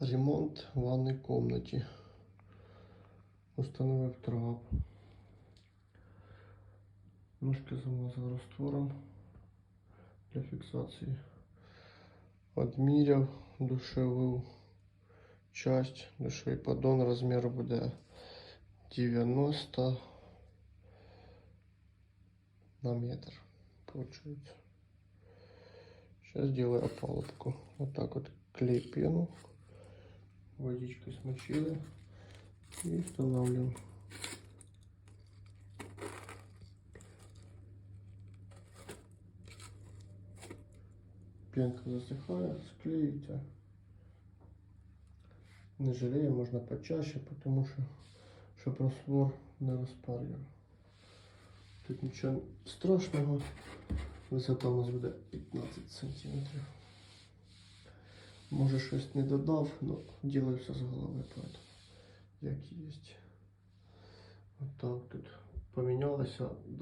Ремонт в ванной комнаті. Установив трап. Ножки замазав раствором для фіксації. Одміряв душеву часть. Душовий поддон розмір буде 90 на метр. Получается. Сейчас делаю опалубку. Вот так вот клей пену. Водичкой смочили. И устанавливаем. Пенка засыхает, склеите. Не жалею, можна почаще, потому що щоб раствор не розпарював. Тут нічого страшного. Висота у нас буде 15 сантиметрів. Може щось не додав, але ділаю все з голови, поэтому як є. Отак тут помінялося.